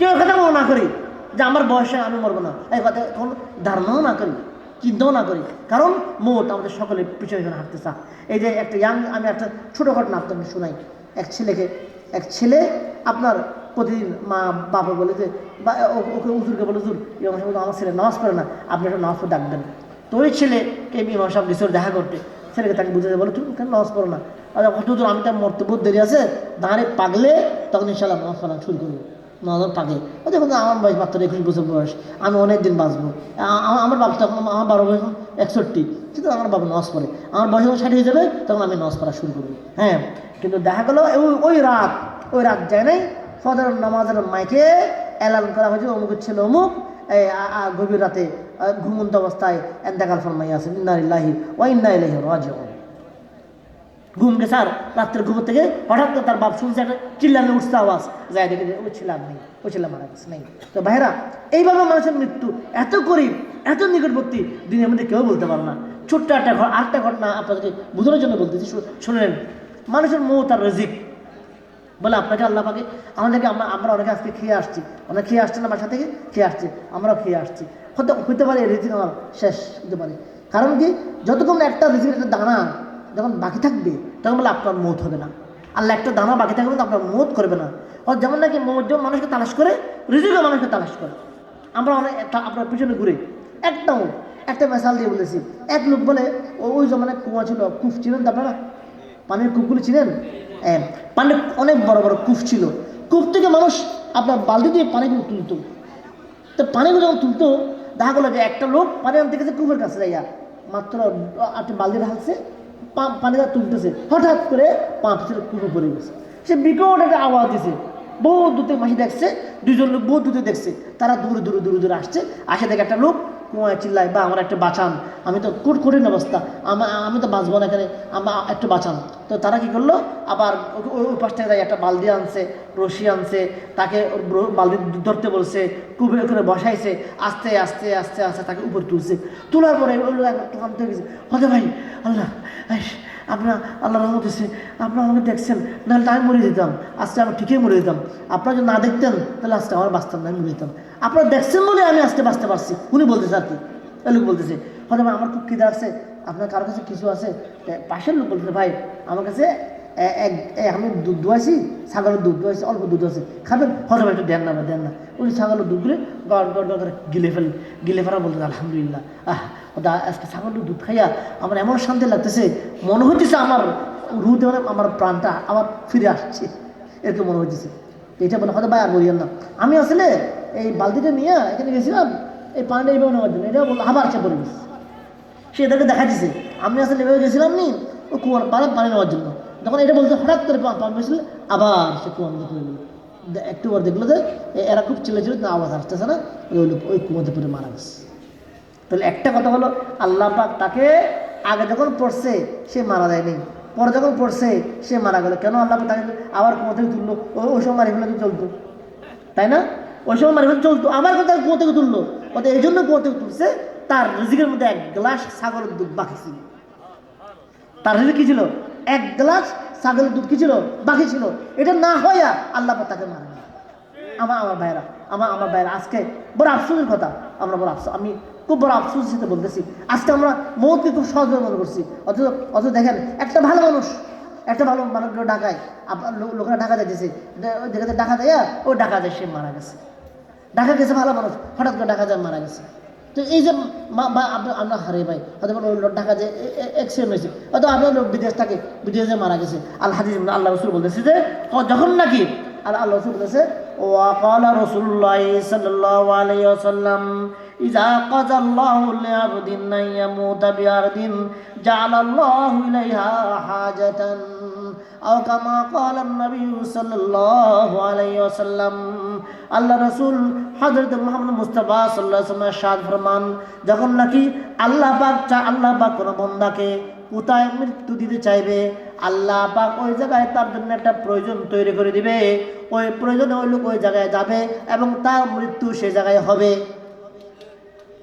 কেউ কথা মনে না করি। যে আমার বয়সে আমি মরবো না। এই কথা কোনো ধারণাও না করি, চিন্তাও না করি। কারণ মোট আমাদের সকলে পিছনে পিছনে হাঁটতে চা এই যে একটা ইয়াং আমি একটা ছোটো ঘটনা আপনাকে শোনাই। এক ছেলেকে, এক ছেলে আপনার প্রতিদিন মা বাবা বলে যে, বা ওকে উজুরকে বলে উজুর ইমাম সাহেব আমার ছেলে নামাজ পড়ে না। আপনি একটা নামাজ পড়ে ডাকবেন। তো ওই ছেলেকে ইমাম সাহেব গেছিল দেখা করতে। ছেলেকে তাকে বুঝাতে বলে, তুমি কেন নামাজ পড়ো না? আর কত দূর আমি তার মরতে বহুত দেরি আছে। দাঁড়ে পাগলে তখন ইনশাল্লাহ নামাজ পড়া শুরু করব। নজর পাগে ও দেখুন আমার বয়স মাত্র একুশ বছর বয়স, আমি অনেক দিন বাঁচবো আমার বাবা তখন, আমার বারো বয়স একষট্টি কিন্তু আমার বাবা নস পড়ে। আমার বয়স যখন ষাট হয়ে যাবে, তখন আমি নস পড়া শুরু করব। হ্যাঁ কিন্তু দেখা গেলো ওই রাত ওই রাত যায় নাই, ফজর নামাজের মাইকে অ্যালার্ম করা হয়েছে অমুক ছিল অমুক এই গভীর রাতে ঘুমন্ত অবস্থায়, এন্তেকাল ফরমাই আছে ইন্নারিল্লাহি ওয়া ইন্না ইলাইহি রাজিউন। ঘুম গেছে আর রাত্রের ঘুম থেকে হঠাৎ করে তার বাপ শুনছে একটা চিল্লানো উঠছে আওয়াজ। যায় দেখে যে ওই ছেলে আর নেই ওই ছেলে মারা গেছে, নেই। তো ভাইরা এইভাবে মানুষের মৃত্যু, এত গরিব, এত নিকটবর্তী দিনের মধ্যে কেউ বলতে পারে না। ছোট্ট একটা ঘর আরেকটা ঘটনা আপনাদেরকে বোঝানোর জন্য বলতেছি, শু- শুনেন মানুষের মৌ তার রেজিক। বলে, আপনাকে আল্লাহ পাকে, আমাদেরকে আমরা আমরা অনেকে আজকে খেয়ে আসছি। অনেক খেয়ে আসছে না বাসা থেকে? খেয়ে আসছি, আমরাও খেয়ে আসছি। হতে হতে পারে রিজিক আমার শেষ হতে পারে। কারণ কি, যতক্ষণ একটা রিজিকের একটা দানা যখন বাকি থাকবে তখন বলে আপনার মত হবে না। আল্লাহ একটা দানা বাকি থাকবে তো আপনার মত করবে না। ও যেমন নাকি যেমন মানুষকে তালাশ করে রিজিকও মানুষকে তালাশ করে। আমরা অনেক আপনার পিছনে ঘুরে একদম একটা মেশাল দিয়ে বলেছি। এক লোক বলে ওই জমানে কুয়া ছিল কুফ ছিলেন তো আপনারা? পানির কূপগুলি ছিলেন হ্যাঁ, পানির অনেক বড় বড় কূপ ছিল। কূপ থেকে মানুষ আপনার বালতি দিয়ে পানিগুলো তুলতো। তো পানিগুলো যখন তুলতো দেখা গেলো যে একটা লোক পানি আনতে গেছে কূপের কাছে যাইয়া। মাত্র আটটি বালতি ঢালছে পানিটা তুলতেছে, হঠাৎ করে পাম্প ছিল কূপে পড়ে গেছে। সে বিকট একটা আওয়াজ দিছে। বহু দূতে মাসি দেখছে দুজন লোক বহু দূতে দেখছে। তারা দূরে দূরে দূরে দূরে আসছে, আসে দেখে একটা লোক কুয়ায় চিল্লায়, বা, আমার একটা বাঁচান। আমি তো কুট কঠিন অবস্থা। আমা তো বাঁচবো না এখানে। আমার একটু বাঁচান। তো তারা কি করল? আবার ওই পাশ থেকে একটা বালদি আনছে, রশি আনছে। তাকে বালদি ধরতে বলছে, কুবে করে বসাইছে। আস্তে আস্তে আস্তে আস্তে তাকে উপর তুলছে। তোলার পরে ক্লান্ত হয়ে গেছে। হতে ভাই আল্লাহ আপনার আল্লাহ রহমত হয়েছে আপনার আমাকে দেখছেন, নাহলে আমি মরে যেতাম। আজকে আমি ঠিকই মরে যেতাম। আপনারা যদি না দেখতেন, তাহলে আজকে আমার বাঁচতাম না, আমি মরে যেতাম। আপনারা দেখছেন বলে আমি আজকে বাঁচতে পারছি। উনি বলতেছে আর কি। লোক বলতেছে হয়তো আমার খুব খিদে আছে আপনার কারও কাছে কিছু আছে? পাশের লোক বলতেছে, ভাই, আমার কাছে আমি দুধ দোয়াইছি ছাগলের দুধ দোয়াইছি অল্প দুধ আছে। খাবেন? ভাই একটু দেন না দেন না। উনি ছাগলের দুধগুলো গড় গড় গড় করে গিলে ফেলেন গিলে ফেলা বলতে আলহামদুলিল্লাহ। আহ, ওটা আজকে ছাগলের দুধ খাইয়া আমার এমন শান্তি লাগতেছে, মনে হইতেছে আমার রুতে মানে আমার প্রাণটা আবার ফিরে আসছে। এরকম মনে হইতেছে। এটা বলে, হয়তো ভাই আর বলিয়েন না। আমি আসলে এই বালতিটা নিয়ে এখানে গেছিলাম, এই পানিটা এইভাবে নেওয়ার জন্য। এটা বলল আবার পড়ে গেছে সে এদেরকে দেখা দিছে আমি আসলে এভাবে গেছিলাম নি, ও কুয়ার পাড়ে পানি নেওয়ার জন্য। যখন এটা বলছে, হঠাৎ করে পা- পানি আবার সে কুয়ার মধ্যে পড়ে গেল। একটু পর দেখল যে এরা খুব ছেলে ছিল না আওয়াজ আসতেছে না, ওই ওই কুয়াতে পড়ে মারা গেছে। তাহলে একটা কথা হলো, আল্লাহ পাক তাকে আগে যখন পড়ছে, সে মারা যায়নি। পরে যখন পড়ছে, সে মারা গেল। কেন আল্লাহ তাকে আবার কুয়া থেকে তুললো? ওই সময় মারি ফেলে চলতো। তাই না? ওই সময় মারি ফেলে চলতো, আবার কোথাও কুয়া থেকে তুললো? ওটা এই জন্য কুয়া থেকে তুলছে, তার রিজিকের মধ্যে এক গ্লাস ছাগলের দুধ বাকি ছিল। তার রিজিক কি ছিল? এক গ্লাস ছাগলের দুধ কি ছিল? বাকি ছিল। এটা না হইয়া আল্লাহ তাকে মারেন আমার আমার ভাইরা আমার আমার ভাইরা আজকে বড় আফসোসের কথা। আমরা বড় আফসোস, আমি খুব বড় আফসোসের সাথে বলতেছি। আজকে আমরা মৌতকে খুব সহজভাবে মনে করছি। অথচ অথচ দেখেন, একটা ভালো মানুষ, একটা ভালো মানুষ ঢাকায় লোকেরা ঢাকা যাইতেছে। যেখানে ঢাকা দেয়া, ও ঢাকা যায়, সে মারা গেছে। ঢাকা গেছে ভালো মানুষ, হঠাৎ করে ঢাকা যায়, মারা গেছে। তো এই যে মা- বা আপনার আমরা হারে ভাই হয়তো কোনো লোক ঢাকা যে অ্যাক্সিডেন্ট হয়েছে হয়তো আপনার লোক বিদেশ থাকে বিদেশে মারা গেছে আল্লাহ হাদিস আল্লাহ রসুল বলতেছে যে ও যখন নাকি আর আল্লাহ রসুল বলেছে وقال رسول الله صلى الله عليه وسلم إذا قضى الله لعبد أن يموت بأرض جعل الله إليها حاجة আও কামা কালান নবী সাল্লাল্লাহু আল্লাহ রসুল হযরত মুহাম্মদ মুস্তাফা সাল্লাল্লাহু আলাইহি ফরমান, যখন নাকি আল্লাহ পাক চা, আল্লাহ পাক কোনো বান্দাকে কোথায় মৃত্যু দিতে চাইবে, আল্লাহ পাক ওই জায়গায় তার জন্য একটা প্রয়োজন তৈরি করে দিবে। ওই প্রয়োজনে ওই লোক ওই জায়গায় যাবে এবং তার মৃত্যু সে জায়গায় হবে।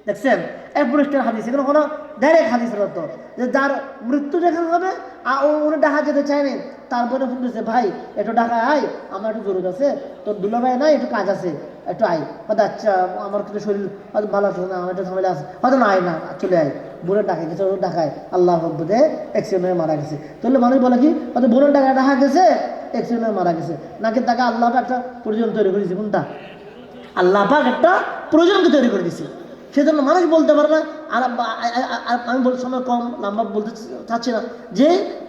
দেখছেন? এক পুরুষটার হাদিস এখানে কোনো ডাইরেক্ট হাদিসের অর্থ। যে যার মৃত্যু যেখানে হবে আর ও উনি ডাকা যেতে চায়নি, তারপরে শুনতেছে ভাই, একটু ডাকা আয়, আমার একটু জরুর আছে, তোর দুলা ভাই নাই, একটু কাজ আছে, একটু আয়। হয়তো আচ্ছা আমার কিন্তু শরীর হয়তো ভালো আছে না, আমার একটা ঝামেলা আছে। হয়তো না, আয় না, চলে আয়। বোনের ডাকে গেছে ওর ডাকায়। আল্লাহ হব্বদে অ্যাক্সিডেন্ট হয়ে মারা গেছে। তাহলে মানুষ বলে কি? হয়তো বোনের ডাকায় ডাকা গেছে অ্যাক্সিডেন্ট হয়ে মারা গেছে। নাকি তাকে আল্লাহ একটা প্রয়োজন তৈরি করে দিয়েছে? কোনটা? আল্লাহ পাক একটা প্রয়োজনকে তৈরি করে দিছে সেজন্য মানুষ বলতে পারে না, আর আমি বলতে সময় কম লম্বা বলতে চাচ্ছি না। যে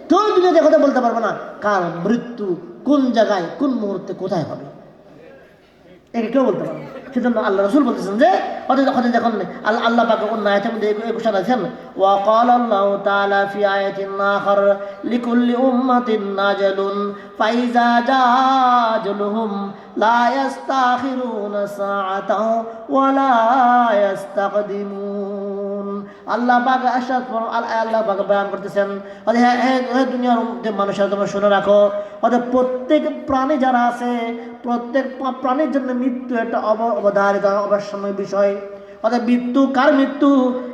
কেউ দুনিয়াতে কথা বলতে পারবে না, কার মৃত্যু, কোন জায়গায়, কোন মুহূর্তে কোথায় হবে এটা কেউ বলতে পারবে সেজন্য আল্লাহ রসুল বলতেছেন যে হয়তো যখন যখন আল্লাহ আল্লাহ পাকে অন্য আয়াতের মধ্যে একুশ আছেন وقال الله تعالى في آية آخر لكل أمة أجل فإذا جاء أجلهم لا يستأخرون ساعة ولا يستقدمون আল্লাহ পাক আশাদ আল্লাহ পাক বয়ান করতেছেন। অর্থাৎ হ্যাঁ হ্যাঁ দুনিয়ার মধ্যে মানুষেরা তোমরা শুনে রাখো। অর্থাৎ প্রত্যেক প্রাণী যারা আছে, প্রত্যেক প্রাণীর জন্য মৃত্যু একটা অব অবধারিত অবশ্যময় বিষয়। অর্থাৎ মৃত্যু, কার মৃত্যু?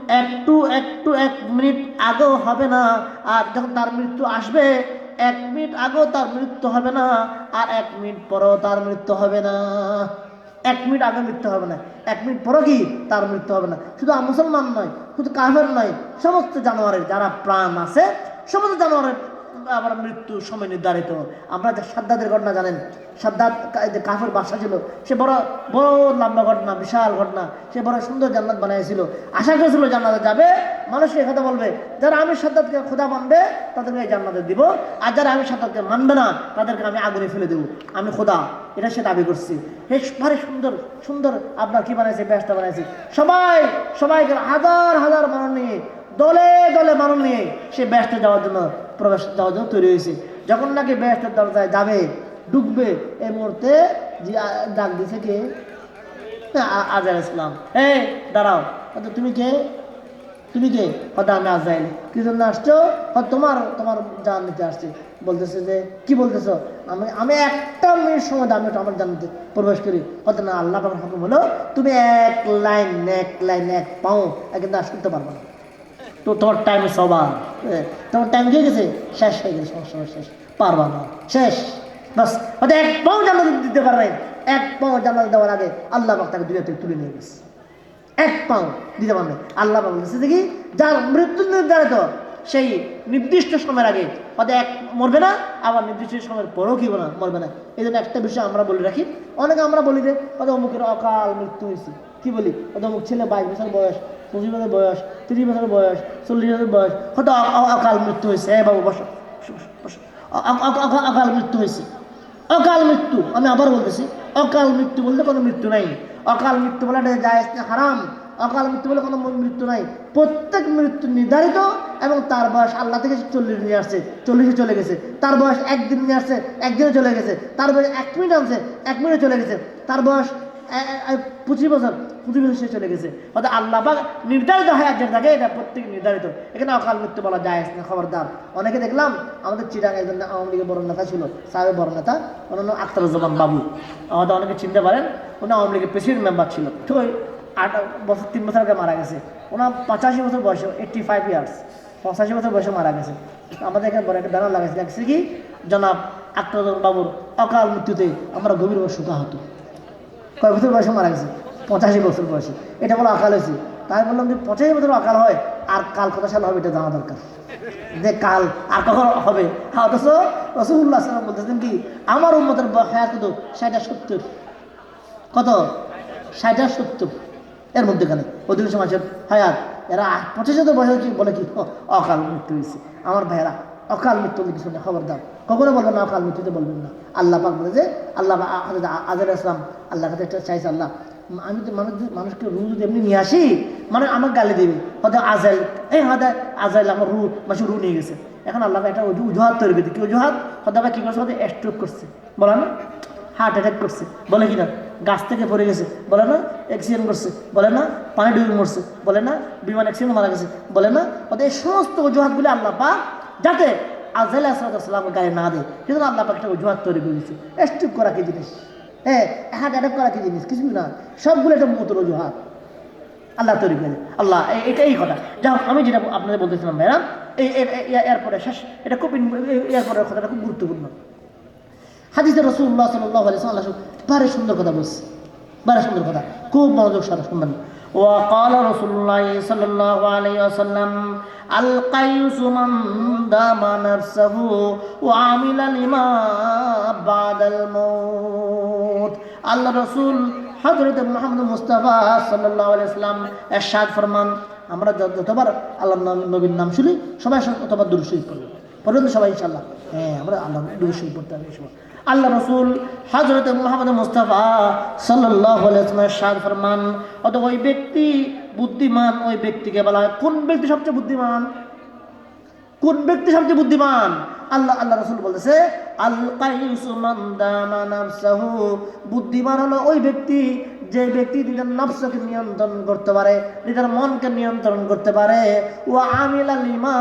একটু একটু, এক মিনিট আগেও হবে না। আর যখন তার মৃত্যু আসবে, এক মিনিট আগেও তার মৃত্যু হবে না। আর এক মিনিট পরেও তার মৃত্যু হবে না। এক মিনিট আগে মৃত্যু হবে না। এক মিনিট পরে কি তার মৃত্যু হবে না? শুধু মুসলমান নয়, শুধু কাফের নয়, সমস্ত জানোয়ারের যারা প্রাণ আছে, সমস্ত জানোয়ারের আবার মৃত্যু সময় নির্ধারিত। আমরা সাদ্দাদের ঘটনা জানেন সাদ্দাত কাফের বাসা ছিল। সে বড় বড় লম্বা ঘটনা, বিশাল ঘটনা। সে বড় সুন্দর জান্নাত বানিয়েছিল আশা করেছিল জান্নাতে যাবে। মানুষকে কথা বলবে, যারা আমি সাদ্দাতকে খোদা মানবে, তাদেরকে এই জান্নাতে দিব। আর যারা আমি সাদ্দাতকে মানবে না, তাদেরকে আমি আগুনে ফেলে দেবো। আমি খোদা। এটা সে দাবি করছি। হে ভারী সুন্দর সুন্দর আপনার কি বানাইছে ব্যস্ত বানাইছে? সবাই, সবাইকে হাজার হাজার মানুষ নিয়ে দলে দলে মানুষ নিয়ে সে ব্যস্ত যাওয়ার জন্য প্রবেশ যাওয়ার জন্য তৈরি হয়েছে। যখন নাকি ব্যস্তের দরজায় যাবে, ঢুকবে, এই মুহূর্তে ডাক দিছে কে? আ- ইসলাম। এই, দাঁড়াও। তুমি কে? তুমি কে? হয়তো আমি কি জন্য আসছো? তোমার তোমার জান নিতে আসছে। বলতেছে যে, কি বলতেছো? আমি আমি একটা মিনিট সময় আমি একটু আমার জানতে প্রবেশ করি। হয়তো না, আল্লাহ হুকুম হলো, তুমি এক লাইন এক লাইন, এক পাও কিন্তু আস করতে পারব না। তো তোমার টাইম সবার। তোমার টাইম হয়ে গেছে? শেষ হয়ে গেছে সময় শেষ পারবা না। শেষ। বাস হয়তো এক পাও জান্নাত দিতে পারবে। এক পাও জান্নাত দেওয়ার আগে আল্লাহ পাক তাকে দুনিয়া থেকে তুলে নিয়ে গেছে। এক পাও দিতে পারবে। আল্লাহ পাক বলতেছে দেখি যার মৃত্যু নির্ধারিত, সেই নির্দিষ্ট সময়ের আগে। হয়তো এক মরবে না, আবার নির্দিষ্ট সময়ের পরেও কি না? মরবে না। এই জন্য একটা বিষয় আমরা বলে রাখি। অনেকে আমরা বলি যে হয়তো অমুকের অকাল মৃত্যু হয়েছে। কি বলি? হয়তো অমুক ছেলে বাইশ বছর বয়স পঁচিশ বছর বয়স, তিরিশ বছর বয়স, চল্লিশ বছর বয়স, হয়তো অকাল মৃত্যু হয়েছে। হ্যাঁ বাবু, বসো অকাল মৃত্যু হয়েছে। অকাল মৃত্যু, আমি আবার বলতেছি, অকাল মৃত্যু বলতে কোনো মৃত্যু নাই। অকাল মৃত্যু বলে জায়েজ হারাম। অকাল মৃত্যু বলে কোনো মৃত্যু নাই। প্রত্যেক মৃত্যু নির্ধারিত এবং তার বয়স আল্লাহ থেকে চল্লিশ নিয়ে আসছে, চল্লিশে চলে গেছে। তার বয়স একদিন নিয়ে আসছে একদিনে চলে গেছে। তার বয়স এক মিনিট আনছে, এক মিনিটে চলে গেছে। তার বয়স পঁচিশ বছর পঁচিশ বছর চলে গেছে। অর্থাৎ আল্লাহ পাক নির্ধারিত হয় একজন থাকে এটা প্রত্যেক নির্ধারিত। এখানে অকাল মৃত্যু বলা যায়, না, খবরদার। অনেকে দেখলাম, আমাদের চিটাং একজন আওয়ামী লীগের বড় নেতা ছিল, সাহেব বড় নেতা ওনার নাম আখতারুজ্জামান বাবু। আমাদের অনেকে চিনতে পারেন, উনি আওয়ামী লীগের প্রেসিডেন্ট মেম্বার ছিল। ওই আট, বছর, তিন বছর আগে মারা গেছে। ওনার পঁচাশি বছর বয়সে এইট্টি ফাইভ ইয়ার্স পঁচাশি বছর বয়সে মারা গেছে। আমাদের এখানে বড় একটা ব্যানার লাগাইছে কি? জনাব আখতারুজ্জামান বাবুর অকাল মৃত্যুতে আমরা গভীরভাবে সুখা হতো কয় বছর বয়সে মারা গেছে? পঁচাশি বছর বয়সে। এটা বলে আকাল হয়েছে। তাই বললাম যে পঁচাশি বছর আকাল হয়, আর কাল কত সাল হবে, এটা জানা দরকার। যে কাল আর কখন হবে? হ্যাঁ অথচ রসুল্লাহ সাল্লাম বলতেছেন কি, আমার উন্মতের হায়াত কত? ষাটটা সত্তর। কত? ষাটটা সত্তর। এর মধ্যেখানে অধিকাংশ মানুষের হায়াত। এরা পঁচাশি বছর বয়সে বলে কি অকাল মৃত্যু হয়েছে। আমার ভাইয়েরা অকাল মৃত্যু হলে কিছু না খবরদার কখনো বলবেন না, অকাল মৃত্যুতে বলবেন না। আল্লাহ পাক বলে যে, আল্লাহ আজর আসলাম আল্লাহ কাছে একটা চাইছে আল্লাহ আমি তো মানুষ মানুষকে রু যদি এমনি নিয়ে আসি মানে আমার গালে দেবে। হয়তো আজাইল, এই হয়তো আজাইল আমার রু মাসে রু নিয়ে গেছে। এখন আল্লাহ একটা অজুহাত তৈরি করে দিই। কি অজুহাত হয়তো আবার কী করছে? হয়তো স্ট্রোক করছে। বলে না? হার্ট অ্যাটাক করছে। বলে কি না গাছ থেকে পড়ে গেছে। বলে না? অ্যাক্সিডেন্ট করছে। বলে না? পানি ডুবে মরছে। বলে না? বিমান অ্যাক্সিডেন্ট মারা গেছে। বলে না? অত এই সমস্ত অজুহাতগুলি আল্লাহ পাক যাতে আজহাল আসলামের গায়ে না দেয়। সেজন্য আল্লাহ একটা অজুহাত তৈরি করে দিচ্ছে স্ট্রিপ করা কি জিনিস? হ্যাঁ হার্ট অ্যাটাক করা কি জিনিস? কিছু না। সবগুলো একটা মতর অজুহাত আল্লাহ তৈরি করে আল্লাহ, এ- এটা এই কথা। যা আমি যেটা আপনাদের বলতেছিলাম, ভাইরা, এই এর- এর- এরপরে শেষ। এটা খুব ইন- এ- এরপরের কথাটা খুব গুরুত্বপূর্ণ। হাদিসে রসুল্লাহ সাল্লাহ আলি সাল্লাহ ভারে সুন্দর কথা বলছে। বড় সুন্দর কথা। খুব মনোযোগ সারা শুনবেন। وقال رسول الله صلى الله عليه وسلم القيس من دام نفسه وعمل لما بعد الموت আল্লাহ রসুল হজরত মোহাম্মদ মুস্তাফা সাল্লাহ আলাইসলাম এরশাদ ফরমান আমরা যত- যতবার আল্লাহ নবী- নবীর নাম শুনি সবাই সব ততবার দূর শহীদ পড়বে পড়বেন তো সবাই ইনশাল্লাহ হ্যাঁ আমরা আল্লাহ দূর শহীদ পড়তে হবে এই সময়। আল্লাহ রসুল হজরত মোহাম্মদ মুস্তাফা সাল্লাহ সাদ ফরমান অত ওই ব্যক্তি বুদ্ধিমান, ওই ব্যক্তিকে বলা হয়, কোন ব্যক্তি সবচেয়ে বুদ্ধিমান? কোন ব্যক্তি সবচেয়ে বুদ্ধিমান? আল্লাহ আল্লাহ রসুল বলেছে আল কাইসু দামা বুদ্ধিমান হলো ওই ব্যক্তি যে ব্যক্তি নিজের নফসকে নিয়ন্ত্রণ করতে পারে, নিজের মনকে নিয়ন্ত্রণ করতে পারে ও আমিল লিমা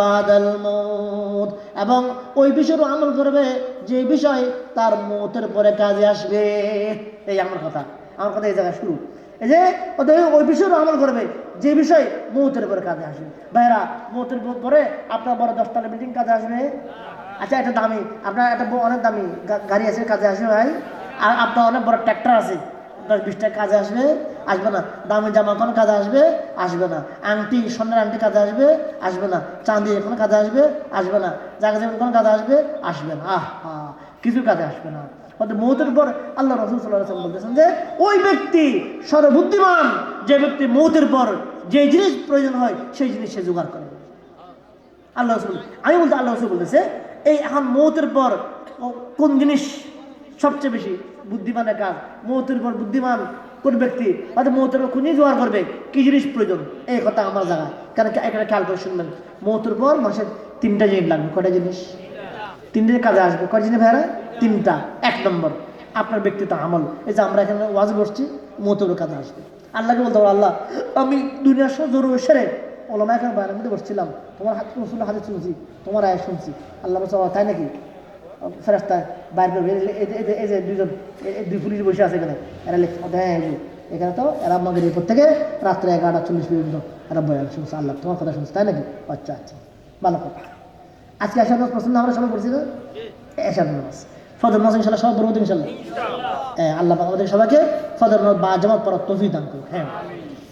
বাদাল মৌত এবং ওই বিষয়ের আমল করবে, যে বিষয় তার মতের পরে কাজে আসবে। এই আমার কথা। আমার কথা এই জায়গায় শুরু। এই যে ওই বিষয়ের আমল করবে, যে বিষয় মৌতের পরে কাজে আসবে। ভাইরা মৌতের পরে আপনার বড় দশতলা বিল্ডিং কাজে আসবে? আচ্ছা এটা দামি। আপনার একটা অনেক দামি গাড়ি আছে, কাজে আসবে ভাই। আর আপনার অনেক বড় ট্র্যাক্টর আছে। দশ বিশটা কাজে আসবে আসবে না। দামি জামা কোনো কাজে আসবে আসবে না। আংটি সোনার আংটি কাজে আসবে আসবে না। চাঁদি কোনো কাজে আসবে আসবে না। জায়গা জমি কোনো কাজে আসবে আসবে না। আহ আহ, কিছু কাজে আসবে না। অর্থাৎ মৌতের পর আল্লাহ রসুল সাল্লাহ বলতেছেন যে ওই ব্যক্তি সর্ববুদ্ধিমান যে ব্যক্তি মৌতের পর যে জিনিস প্রয়োজন হয় সেই জিনিস সে জোগাড় করে। আল্লাহ রসুল আমি বলতে আল্লাহ রসুল বলতেছে এই এখন মৌতের পর কোন জিনিস সবচেয়ে বেশি বুদ্ধিমানের কাজ। মৌতের পর বুদ্ধিমান কোন ব্যক্তি অর্থাৎ মৌতের পর খুঁজে জোগাড় করবে কি জিনিস প্রয়োজন? এই কথা আমার জায়গায় কারণ এখানে খেয়াল করে শুনবেন। মৌতের পর মানুষের তিনটা জিনিস লাগবে। কটা জিনিস? তিনটে কাজে আসবে। কয় জিনিস ভাইরা? তিনটা। এক নম্বর আপনার ব্যক্তিত্ব আমল। এই যে আমরা এখানে ওয়াজ বসছি মৌতের কাজে আসবে। আল্লাহকে বলতে পারব আল্লাহ আমি দুনিয়ার সব জরুরি সেরে ওলামা এখানে বাইরের মধ্যে বসছিলাম। তোমার হাত রসুল হাতে শুনছি তোমার আয় শুনছি। আল্লাহ বলছে "ও, তাই নাকি? ফেরাস্তা বাইর করবে। এই যে- দুজন দুই পুলিশ বসে আছে এখানে এরা লিখছে হ্যাঁ এখানে তো এরা আমাদের এরপর থেকে রাত্রে এগারোটা চল্লিশ পর্যন্ত এরা বয়ান শুনছে আল্লাহ তোমার কথা শুনছে তাই নাকি? আচ্ছা আচ্ছা ভালো কথা। আজকে এসার নামাজ পছন্দ আমরা সবাই পড়ছি না? এসার নামাজ। ফজর নামাজ ইনশাল্লাহ সবাই পড়ব ইনশাল্লাহ হ্যাঁ আল্লাহ আমাদের সবাইকে ফজর নামাজ বা জামাত পড়ার তফি দান করুন হ্যাঁ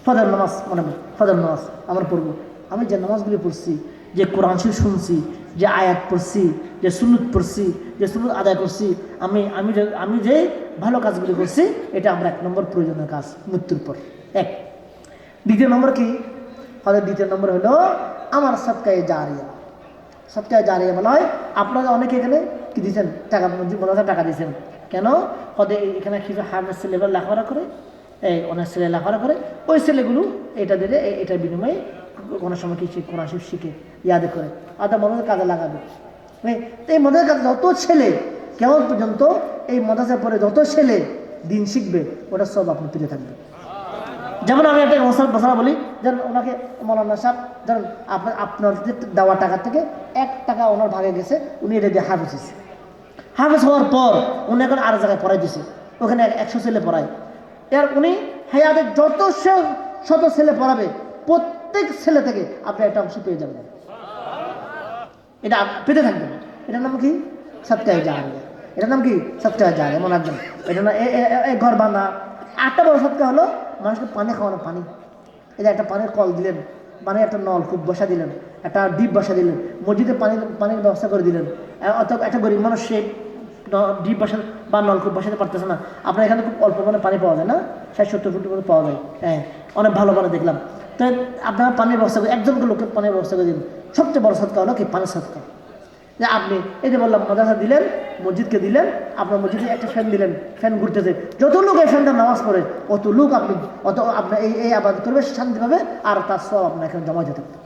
ফজর নামাজ মনে হয় ফজর নামাজ আমরা পড়ব। আমি যে নামাজগুলি পড়ছি যে কোরআন শরীফ শুনছি যে আয়াত পড়ছি, যে সুনুত পড়ছি, যে সুনুত আদায় করছি, আমি আমি যে আমি যে ভালো কাজগুলি করছি, এটা আমরা এক নম্বর প্রয়োজনীয় কাজ, মৃত্যুর পর। এক। দ্বিতীয় নম্বর কি? তাহলে দ্বিতীয় নম্বর হলো, আমার সৎকায় জারিয়া। সৎকায় জারিয়া বলা হয়, আপনারা অনেকে এখানে কি দিয়েছেন? টাকা, মনে হয় টাকা দিয়েছেন। কেন? কদে এখানে কিছু হাফেজ ছেলেগুলো লেখাপড়া করে, এই অনেক ছেলে লেখাপড়া করে, ওই ছেলেগুলো এটা দিলে এটার বিনিময়ে কোনো সময় কিছু কোরআন শিখে, ইয়াদে করে। আদা মনে হয় কাজে লাগাবে। তো এই মদের কাছে যত ছেলে, কেমন পর্যন্ত এই মদাসের পরে যত ছেলে দিন শিখবে ওটা সব আপনি তুলে থাকবে। যেমন আমি একটা মশলা মশলা বলি যেন ওনাকে মৌলানা সাহেব, ধরুন আপনার আপনার দেওয়া টাকা থেকে এক টাকা ওনার ভাগে গেছে, উনি এটা দিয়ে হাফেজ হয়েছে। হাফেজ হওয়ার পর উনি এখন আর জায়গায় পড়াই দিছে। ওখানে একশো ছেলে পড়ায়। এর উনি হায়াতে যত শত ছেলে পড়াবে প্রত্যেক ছেলে থেকে আপনি একটা অংশ পেয়ে যাবেন। এটা পেতে থাকবেন। এটার নাম কি? সৎকায় জাহারিয়া এটার নাম কি? সৎকায় জাহারিয়া মনে রাখবেন এটা না ঘর বাঁধা। আটটা বড় সৎকা হলো, মানুষকে পানি খাওয়ানো পানি। এই যে একটা পানির কল দিলেন পানি একটা নলকূপ বসা দিলেন, একটা ডিপ বসা দিলেন, মসজিদে পানির পানির ব্যবস্থা করে দিলেন। অত একটা গরিব মানুষ, সে ডিপ বসা বা নলকূপ বসাতে পারতেছে না। আপনার এখানে খুব অল্প মানে পানি পাওয়া যায় না? ষাট সত্তর ফুট পাওয়া যায়। হ্যাঁ অনেক ভালো পানি দেখলাম। তো আপনারা পানির ব্যবস্থা করে একজনকে লোকের পানির ব্যবস্থা করে দিন। সবচেয়ে বড় সৎকা হলো কি? পানির সৎকা যে আপনি এই যে বললাম, মাদ্রাসা দিলেন, মসজিদকে দিলেন, আপনার মসজিদে একটা ফ্যান দিলেন, ফ্যান ঘুরতেছে। যত লোক এই ফ্যানটা নামাজ পড়ে, অত লোক আপনি, অত আপনার এই এই আবাদ করবে শান্তি পাবে আর তার সব আপনার এখানে জমা যেতে পারে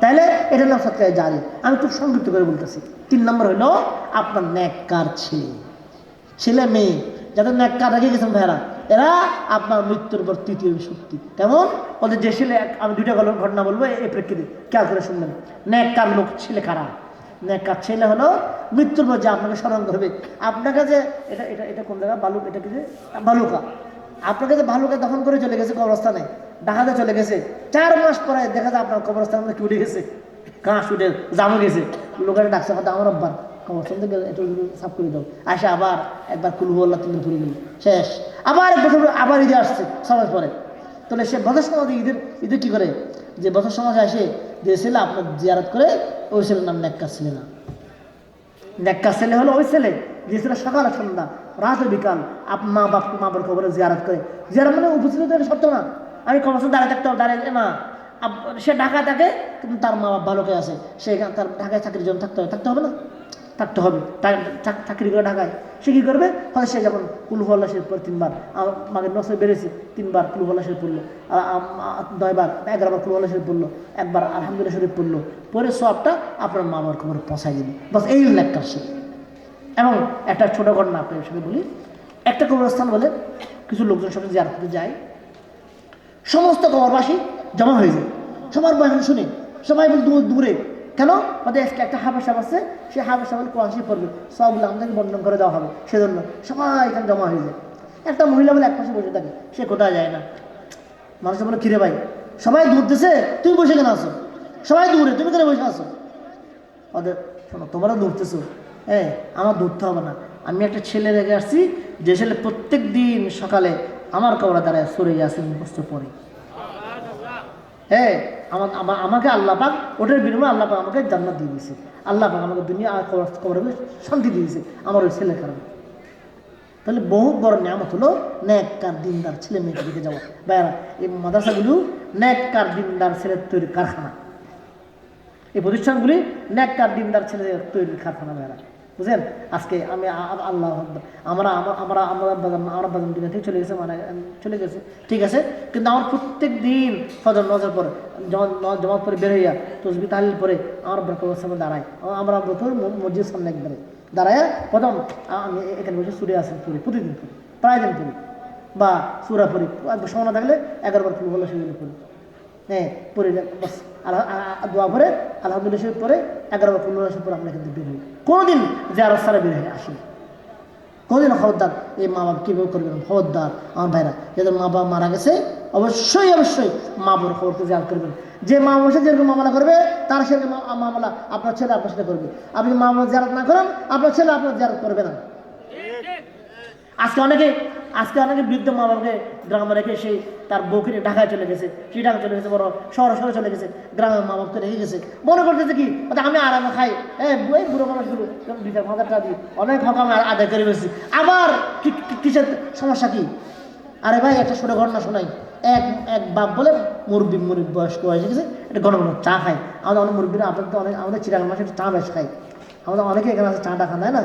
তাইলে এটার নাম সৎকারে জারি। আমি খুব সংক্ষিপ্ত করে বলতেছি। তিন নম্বর হলো আপনার ন্যাককার ছেলে। ছেলে মেয়ে। যাদের ন্যাককার রেখে গেছেন ভাইরা এরা আপনার মৃত্যুর পর তৃতীয় শক্তি। কেমন? ওদের যে ছেলে, আমি দুইটা গল্প, ঘটনা বলব এই প্রেক্ষিতে। খেয়াল করে শুনবেন। ন্যাককার লোক, ছেলে খারাপ ন্যাককার ছেলে হলো মৃত্যুর পর যে আপনাকে স্মরণ করবে আপনার কাছে এটা এটা এটা কোন জায়গা বালুক এটা কি যে, বালুকা। আপনার কাছে ভালুকা দখল করে চলে গেছে কবরস্থানে, ডাকাতে চলে গেছে, চার মাস পরে দেখা যায় আপনার কবরস্থানের মধ্যে কি উঠে গেছে। ঘাস উঠে, জামে গেছে। লোকের ডাকছে, আমার আব্বার কবরস্থান থেকে একটু সাফ করে দাও। আসে আবার একবার কুলু আল্লাহ ঘুরে গেল শেষ। আবার এক বছর আবার ঈদে আসছে সমাজ পরে। তাহলে সে বছর সমাজে ঈদের ঈদে কী করে? যে বছর সমাজে আসে যে ছেলে আপনার জিয়ারত করে, ওই ছেলের নাম নেককার ছেলে না। নেককার ছেলে হলো ওই ছেলে যে ছেলে সকাল সন্ধ্যা, রাত বিকাল। আপ, মা বাপ, মা বাবার খবরে জিয়ারত করে। জিয়ারত মানে উপস্থিত সত্য না। আমি কবরস্থান দাঁড়িয়ে থাকতে হবে, দাঁড়িয়ে না। সে ঢাকায় থাকে, কিন্তু তার মা বাপ ভালো কে আছে। সে তার ঢাকায় চাকরির জন্য থাকতে হবে থাকতে হবে না। থাকতে হবে। চাকরি করে ঢাকায়। সে কী করবে? হয়তো সে যখন কুলুফল্লা সে পড়ে তিনবার আমার মাকে নসে বেড়েছে, তিনবার কুলুফল্লা শরীফ পড়ল নয়বার এগারোবার কুলুফল্লা শরীফ পড়ল, একবার আলহামদুলিল্লাহ শরীফ পড়ল। পরে সবটা আপনার মা বাবার খবর পৌঁছাই দিল বাস এই লেখার সে এবং একটা ছোটো ঘটনা আপনার সাথে বলি। একটা কবরস্থান বলে কিছু লোকজন সাথে জিয়ারত করতে যায়। সমস্ত কবরবাসী জমা হয়ে যায়। সবার বয়ান শুনে, সবাই দূরে। কেন? আমাদের একটা হাবের সাহেব আছে, সে হাবের সাহেব কোরআন শরীফ পড়বে, সবগুলো আমাদেরকে বন্টন করে দেওয়া হবে, সেজন্য সবাই এখানে জমা হয়ে যায়। একটা মহিলা বলে এক পাশে বসে থাকে, সে কোথায় যায় না। মানুষ বলে, কিরে ভাই, সবাই দেশে? তুমি বসে কেন আসো সবাই দূরে, তুমি কেন বসে আসো ওদের, শোনো, তোমরা দৌড়তেছো হ্যাঁ আমার দৌড়তে হবে না। আমি একটা ছেলে রেখে আসছি, যে ছেলে প্রত্যেক দিন সকালে আমার কবরা দ্বারায় সরে আসে মুখস্থ পড়ে। হ্যাঁ আমার আমা- আমাকে আল্লাহ পাক, ওটার বিনিময়ে আল্লাহ পাক আমাকে জান্নাত দিয়ে দিয়েছে। আল্লাহ পাক আমাকে দুনিয়া কবর শান্তি দিয়ে দিয়েছে আমার ওই ছেলের কারণে। তাহলে বহু বড় নিয়ামত হলো ন্যাককার দিনদার ছেলে মেয়েকে দিকে যাওয়া। ভাইয়ারা, এই মাদ্রাসাগুলো ন্যাককার দিনদার ছেলের তৈরির কারখানা। এই প্রতিষ্ঠানগুলি ন্যাককার দিনদার ছেলেদের তৈরির কারখানা, ভাইয়ারা। বুঝলেন আজকে আমি আল্লাহ আমরা আমরা আমরা আমরা বাজান দুনিয়া থেকে চলে গেছে মানে চলে গেছে। ঠিক আছে? কিন্তু আমার প্রত্যেক দিন ফজর নজর পরে জমাত পরে বের হইয়া তসবি তাহলিল পরে আমার ব্রকর সামনে দাঁড়ায়। আমরা ব্রকর মসজিদ সামনে একবারে দাঁড়ায়। প্রথম আমি এখানে বসে সুরে আসেন পড়ি, প্রতিদিন পড়ি, প্রায় দিন পড়ি। বা সুরা পড়ি সময় থাকলে এগারোবার ফুল বলে সেগুলো পড়ি। হ্যাঁ পড়ে বাস। আল্লাহ আ- আ- দোয়া করে আলহামদুলিল্লাহ শরীফ পরে এগারো বার পনেরো শরীফ পরে আমরা কিন্তু বের হই। কোনোদিন যার সারা বের হয়ে আসি কোনোদিন খবরদার, এই মা বাবা কীভাবে করবেন খবরদার, আমার ভাইরা, যাদের মা বাবা মারা গেছে, অবশ্যই অবশ্যই মা বাবার খবরকে জাল করবেন। যে মা বাবার সাথে যেরকম মামলা করবে, তার সাথে মামলা আপনার ছেলে আপনার সাথে করবে। আপনি মা বাবার জারাত না করেন, আপনার ছেলে আপনার জারাত করবে না। আজকে অনেকে আজকে অনেকে বৃদ্ধ মা বাবাকে গ্রামে রেখে সে তার বউকে ঢাকায় চলে গেছে। সেই ঢাকা চলে গেছে, বড় শহরে শহরে চলে গেছে। গ্রামের মা বাবাকে রেখে গেছে। মনে করতেছে কি আমি আরামে খাই। বই বুড়ো মানুষগুলো দুই চার দিই অনেক হক আমি আদায় করে বসছি আবার কিসের সমস্যা কি? আরে ভাই, একটা ছোটো ঘটনা শোনাই। এক এক বাপ বলে মুরব্বী মুরব্বী বয়স্ক হয়ে গেছে, একটা ঘন ঘন চা খায়। আমাদের অনেক মুরব্বীরা তো অনেক, আমাদের চিরাং মাসে চা বেশ খায়। আমাদের অনেকে এখানে আছে চাটা খান, তাই না?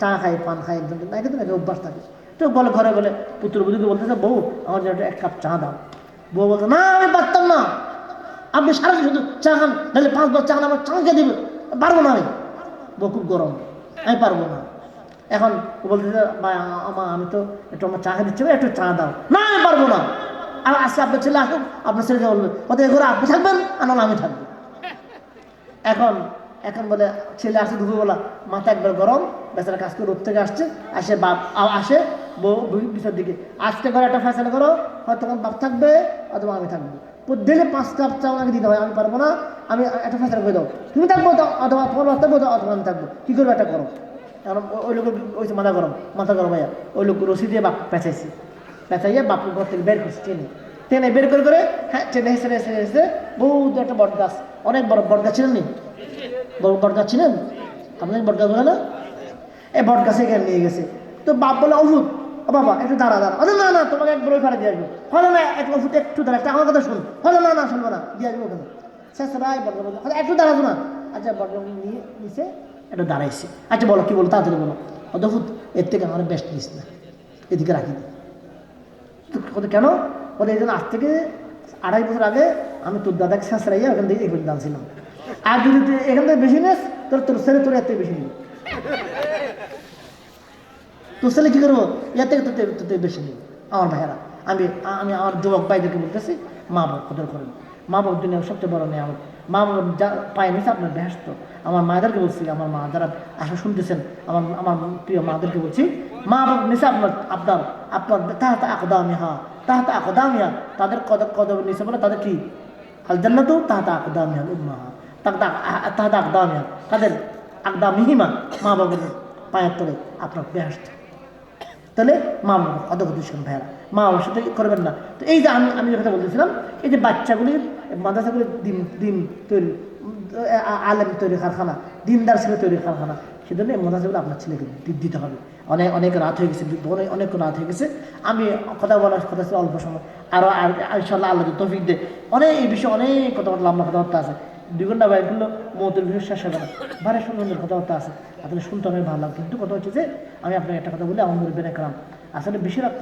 চা খাই পান খাই একজন না, কিন্তু অভ্যাস থাকে। তো বলে ঘরে বলে, পুত্র বুধুকে বলতেছে, বউ, আমার জন্য এক কাপ চা দাও। বউ বলতো না, আমি পারতাম না। আপনি সারা শুধু চা খান তাহলে পাঁচ বার চা খান, আমার চা খেয়ে দিবে। পারব না আমি। বউ খুব গরম, আমি পারব না। এখন বলতেছে, ভাই আমা, আমি তো একটু আমার চা খেয়ে দিচ্ছি একটু চা দাও। না, আমি পারব না। আর আসছে আপনার ছেলে আসুন আপনার ছেলেকে বলবে, ওদের এগুলো আপনি থাকবেন, আর না আমি থাকব। এখন এখন বলে, ছেলে আসে দুপুরবেলা, মাথা একবার গরম, বেচারা কাজ করে রোদ থেকে আসছে, আসে বাপ আসে বিচার দিকে। আজকে করে একটা ফেসলা করো, হয়তো বাপ থাকবে অথবা আমি থাকব। দিলে পাঁচ কাপ চা আমাকে দিতে হয়, আমি পারব না, আমি একটা ফেসলা করে দাও। তুমি থাকব অথবা তোমার বাপ থাকব অথবা আমি থাকব। কী করব একটা করো? কারণ ওই লোকের ওই মাথা গরম মাথা গরম ভাইয়া ওই লোক রশি দিয়ে বাপ পেঁচাইছে। পেঁচাইয়ে বাপুর ঘর থেকে বের করছে টেনে। টেনে বের করে করে হ্যাঁ টেনে হেসে হেসে হেসে বহুত একটা বট গাছ। অনেক বড় বট গাছ ছিলেন বড় বট গাছ ছিলেন? আপনাদের বট গাছ বলে না? এই বট গাছে এখানে নিয়ে গেছে। তো বাপ বলে, অভূত ও বাবা একটু দাঁড়া দাঁড়া। না না তোমাকে এক বড়ই ফাড়ে দিয়ে আসব। হলে না এক অভূত একটু দাঁড়া আমার কথা শুন। হলে না না শুনব না দিয়ে আসব ওখানে। শেষরাই বট গাছ বলল, একটু দাঁড়াবো না। আচ্ছা বট নিয়ে নিচে একটু দাঁড়াইছে। আচ্ছা বলো কি বলো তাড়াতাড়ি বলো। অদ্ভুত এর থেকে আমার বেস্ট দিস না। এদিকে রাখি। কত কেন? বলে এই জন্য আজ থেকে আড়াই বছর আগে আমি তোর দাদাকে শেষরাইয়া ওখান থেকে এগুলো দাঁড়ছিলাম আর যদি তুই এখান থেকে বেশি নিস তোর তোর ছেলে তোর থেকে বেশি নিবি। তোর ছেলে কী করব? এর থেকে তোর বেশি নেই। আমার ভাইয়েরা। আমি আমি আমার যুবক ভাইদেরকে বলতেছি, মা বাবা কদর করেন। মা বাবার দুনিয়ার সবচেয়ে বড় নিয়ামত। মা বাবা যা পায়ে নিছে আপনার ব্যস্ত। আমার মায়েদেরকে বলছি, আমার মা যারা আশা শুনতেছেন, আমার আমার প্রিয় মাদেরকে বলছি, মা বাবা নিছে আপনার আপনার আপনার তাহাতে আকদামিহা তাহাতে আকদামিহা তাদের কদ কদম নিছে বলে তাদের কি? আল জান্নাতু তাহাতে আকদামিহা উম্মাহা। তাহাতে তাহাতে আকদামিহা তাদের আগদা মিহিমা মা বাবার পায়ের তলে আপনার বেহাস্ত তাহলে মা বাবা অধগতি শুন ভাইয়ারা। মা বাবার করবেন না। তো এই যে আমি আমি যে কথা বলতেছিলাম, এই যে বাচ্চাগুলির মাদ্রাসাগুলির দিন দিন তৈরি আলেম তৈরি কারখানা, দিনদার ছেলে তৈরি কারখানা, সেজন্য এই মাদ্রাসাগুলো আপনার ছেলেকে দিতে হবে। অনেক অনেক রাত হয়ে গেছে অনেক রাত হয়ে গেছে। আমি কথা বলার কথা ছিল অল্প সময়। আরও আর ইনশাল্লাহ আল্লাহ তৌফিক দে অনেক এই বিষয়ে অনেক কথাবার্তা লম্বা কথাবার্তা আছে। দুই ঘণ্টা বাইর করল মতের ভিড় শেষ হবে না বারে সুন্দর কথাবার্তা আছে। আপনাদের শুনতে অনেক ভালো লাগে কিন্তু কথা হচ্ছে যে, আমি আপনাকে একটা কথা বলি আমার মুরব্বেন একরাম আসলে বেশিরভাগ